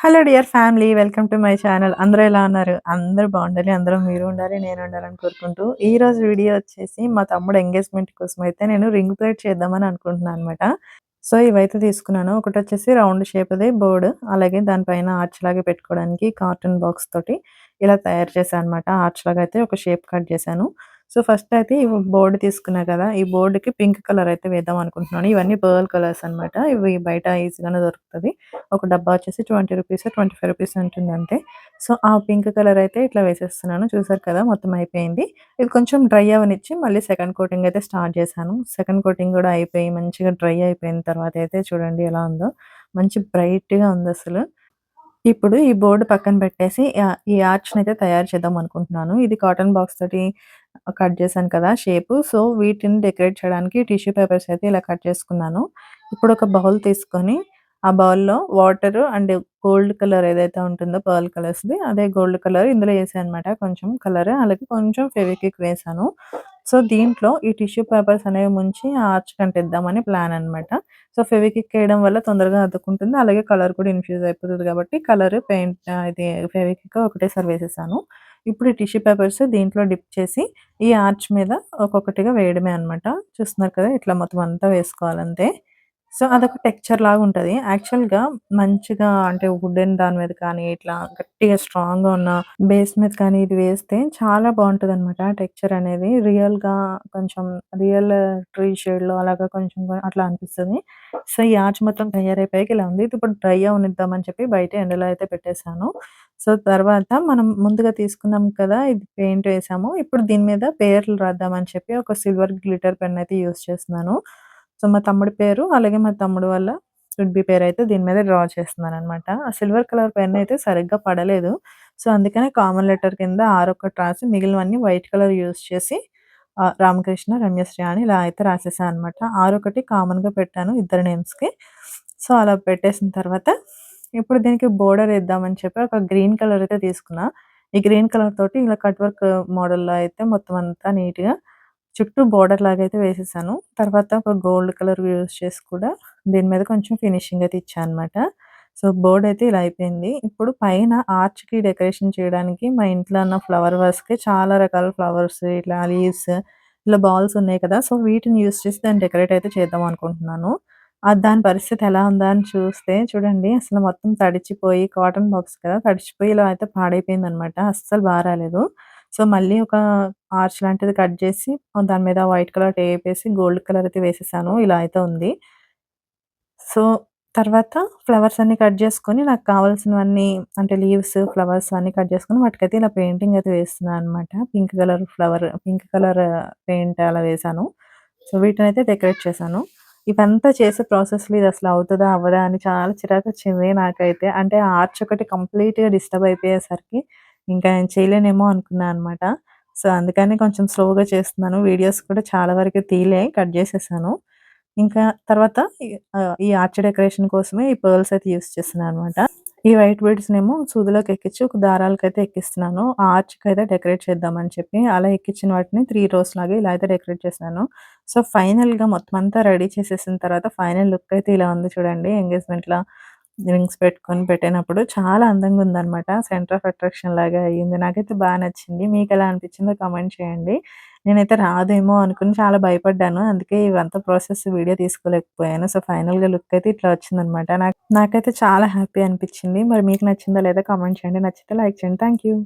Hello dear family welcome to my channel. అందరూ ఎలా ఉన్నారు? అందరూ బాగుండాలి అందరూ మీరు ఉండాలి నేను ఉండాలని కోరుకుంటూ ఈ రోజు వీడియో వచ్చేసి మా తమ్ముడు ఎంగేజ్మెంట్ కోసం అయితే నేను రింగ్ ప్లేట్ చేద్దామని అనుకుంటున్నాను అనమాట సో ఇవైతే తీసుకున్నాను. ఒకటి వచ్చేసి రౌండ్ షేప్ది బోర్డ్ అలాగే దానిపైన ఆర్చ్ లాగా పెట్టుకోవడానికి కార్టూన్ బాక్స్ తోటి ఇలా తయారు చేశాను అనమాట ఆర్చ్ లాగా అయితే ఒక షేప్ కట్ చేశాను. సో ఫస్ట్ అయితే ఈ బోర్డు తీసుకున్నా కదా ఈ బోర్డుకి పింక్ కలర్ అయితే వేద్దాం అనుకుంటున్నాను. ఇవన్నీ పర్ల్ కలర్స్ అనమాట ఇవి బయట ఈజీగానే దొరుకుతుంది. ఒక డబ్బా వచ్చేసి twenty rupees twenty five rupees ఉంటుంది అంతే. సో ఆ పింక్ కలర్ అయితే ఇట్లా వేసేస్తున్నాను. చూసారు కదా మొత్తం అయిపోయింది. ఇది కొంచెం డ్రై అవనిచ్చి మళ్ళీ సెకండ్ కోటింగ్ అయితే స్టార్ట్ చేశాను. సెకండ్ కోటింగ్ కూడా అయిపోయి మంచిగా డ్రై అయిపోయిన తర్వాత అయితే చూడండి ఎలా ఉందో. మంచి బ్రైట్గా ఉంది అసలు. ఇప్పుడు ఈ బోర్డు పక్కన పెట్టేసి ఈ ఆర్చ్‌ని అయితే తయారు చేద్దాం అనుకుంటున్నాను. ఇది కాటన్ బాక్స్ తోటి కట్ చేశాను కదా షేపు. సో, వీటిని డెకరేట్ చేయడానికి టిష్యూ పేపర్స్ అయితే ఇలా కట్ చేసుకున్నాను. ఇప్పుడు ఒక బౌల్ తీసుకొని ఆ బౌల్‌లో వాటర్ అండ్ గోల్డ్ కలర్ ఏదైతే ఉంటుందో పర్ల్ కలర్స్‌ది అదే గోల్డ్ కలర్ ఇందులో అనమాట కొంచెం కలర్. అలాగే కొంచెం ఫెవిక్విక్ వేసాను. సో, దీంట్లో ఈ టిష్యూ పేపర్స్ అనేవి ముంచి ఆర్చ్ కంటిద్దామని ప్లాన్ అనమాట. సో, ఫెవిక్విక్ వేయడం వల్ల తొందరగా అతుక్కుంటుంది. అలాగే కలర్ కూడా ఇన్‌ఫ్యూజ్ అయిపోతుంది కాబట్టి కలర్, పెయింట్ ఇది ఫెవిక్విక్ ఒకటేసారి వేసేసాను. ఇప్పుడు ఈ టిష్యూ పేపర్స్ దీంట్లో డిప్ చేసి ఈ ఆర్చ్ మీద ఒక్కొక్కటిగా వేయడమే అనమాట. చూస్తున్నారు కదా! ఇట్లా మొత్తం అంతా వేసుకోవాలంతే. సో, అదొక టెక్చర్ లాగా ఉంటది. యాక్చువల్‌గా మంచిగా అంటే వుడెన్ దాని మీద కానీ, ఇట్లా గట్టిగా స్ట్రాంగ్‌గా ఉన్న బేస్ మీద కానీ ఇది వేస్తే చాలా బావుంటదనమాట టెక్చర్ అనేది. రియల్‌గా కొంచెం రియల్ ట్రీ షేడ్‌లో అలాగా కొంచెం అట్లా అనిపిస్తది. సో, ఈ ఆర్చ్ మొత్తం తయారైపోయాక ఇలా ఉంది. ఇది ఇప్పుడు డ్రై అవ్వనిద్దామని చెప్పి బయట ఎండలో అయితే పెట్టేసాను. సో, తర్వాత మనం ముందుగా తీసుకున్నాం కదా! ఇది పెయింట్ వేసాము. ఇప్పుడు దీని మీద పేర్లు రాద్దామని చెప్పి ఒక సిల్వర్ గ్లిటర్ పెన్ అయితే యూజ్ చేస్తున్నాను. సో, మా తమ్ముడి పేరు, అలాగే మా తమ్ముడు వాళ్ళ వుడ్ బి అయితే దీని మీద డ్రా చేస్తున్నాననమాట. ఆ సిల్వర్ కలర్ పెన్ అయితే సరిగ్గా పడలేదు. సో, అందుకనే కామన్ లెటర్ కింద ఆరొకటి రాసి మిగిలినవన్నీ వైట్ కలర్ యూజ్ చేసి రామకృష్ణ, రమ్యశ్రీ అని ఇలా అయితే రాసేసాను అనమాట. ఆరొకటి కామన్‌గా పెట్టాను ఇద్దరు నేమ్స్‌కి. సో, అలా పెట్టేసిన తర్వాత ఇప్పుడు దీనికి బోర్డర్ ఇద్దామని చెప్పి ఒక గ్రీన్ కలర్ అయితే తీసుకున్నా. ఈ గ్రీన్ కలర్ తోటి ఇలా కట్ వర్క్ మోడల్‌లో అయితే మొత్తం అంతా నీట్‌గా చుట్టూ బోర్డర్ లాగా అయితే వేసేసాను. తర్వాత ఒక గోల్డ్ కలర్ యూజ్ చేసి కూడా దీని మీద కొంచెం ఫినిషింగ్ అయితే ఇచ్చాననమాట. సో, బోర్డ్ అయితే ఇలా అయిపోయింది. ఇప్పుడు పైన ఆర్చ్‌కి డెకరేషన్ చేయడానికి మా ఇంట్లో ఉన్న ఫ్లవర్ వాస్‌కి చాలా రకాల ఫ్లవర్స్ ఇట్లా లీవ్స్ ఇట్లా బాల్స్ ఉన్నాయి కదా! సో, వీటిని యూజ్ చేసి దాన్ని డెకరేట్ అయితే చేద్దాం అనుకుంటున్నాను. అది దాని పరిస్థితి ఎలా ఉందా అని చూస్తే చూడండి అసలు మొత్తం తడిచిపోయి కాటన్ బాక్స్ కదా! తడిచిపోయి ఇలా అయితే పాడైపోయింది అనమాట అస్సలు బాగా రాలేదు. సో, మళ్ళీ ఒక ఆర్చ్ లాంటిది కట్ చేసి దాని మీద వైట్ కలర్ టేప్ వేసి గోల్డ్ కలర్ అయితే వేసేసాను. ఇలా అయితే ఉంది. సో, తర్వాత ఫ్లవర్స్ అన్ని కట్ చేసుకొని నాకు కావాల్సినవన్నీ అంటే లీవ్స్, ఫ్లవర్స్ అన్ని కట్ చేసుకొని వాటికైతే ఇలా పెయింటింగ్ అయితే వేస్తున్నాను అనమాట. Pink colour flower pink colour paint అలా వేసాను సో, వీటిని అయితే డెకరేట్ చేశాను. ఇవంతా చేసే ప్రాసెస్‌లో ఇది అసలు అవుతుందా అవ్వదా? అని చాలా చిరాకు వచ్చింది నాకైతే. అంటే ఆర్చ్ ఒకటి కంప్లీట్‌గా డిస్టర్బ్ అయిపోయేసరికి ఇంకా నేను చేయలేనేమో అనుకున్నాను అనమాట. సో, అందుకని కొంచెం స్లోగా చేస్తున్నాను. వీడియోస్ కూడా చాలా వరకు తీయలే. కట్ చేసేసాను. ఇంకా తర్వాత ఈ ఆర్చ్ డెకరేషన్ కోసమే ఈ పర్ల్స్ అయితే యూజ్ చేస్తున్నాననమాట. ఈ వైట్ బీడ్స్‌నేమో సూదిలోకి ఎక్కించి ఒక దారాలకైతే ఎక్కిస్తున్నాను. ఆర్చ్కి అయితే డెకరేట్ చేద్దామని చెప్పి అలా ఎక్కించిన వాటిని త్రీ రోస్ లాగా ఇలా అయితే డెకరేట్ చేశాను. సో, ఫైనల్‌గా మొత్తం అంతా రెడీ చేసేసిన తర్వాత ఫైనల్ లుక్ అయితే ఇలా ఉంది చూడండి ఎంగేజ్మెంట్లో రింగ్స్ పెట్టుకొని పెట్టినప్పుడు చాలా అందంగా ఉందనమాట. సెంటర్ ఆఫ్ అట్రాక్షన్ లాగా అయ్యింది. నాకైతే బాగా నచ్చింది. మీకు ఎలా అనిపించిందో కామెంట్ చేయండి. నేనైతే రాదేమో అనుకుని చాలా భయపడ్డాను. అందుకే ఇవంతా ప్రాసెస్ వీడియో తీసుకోలేకపోయాను. సో, ఫైనల్‌గా లుక్ అయితే ఇట్లా వచ్చిందనమాట. నాకు నాకైతే చాలా హ్యాపీ అనిపించింది. మరి మీకు నచ్చిందా లేదా కామెంట్ చేయండి. నచ్చితే లైక్ చేయండి. Thank you.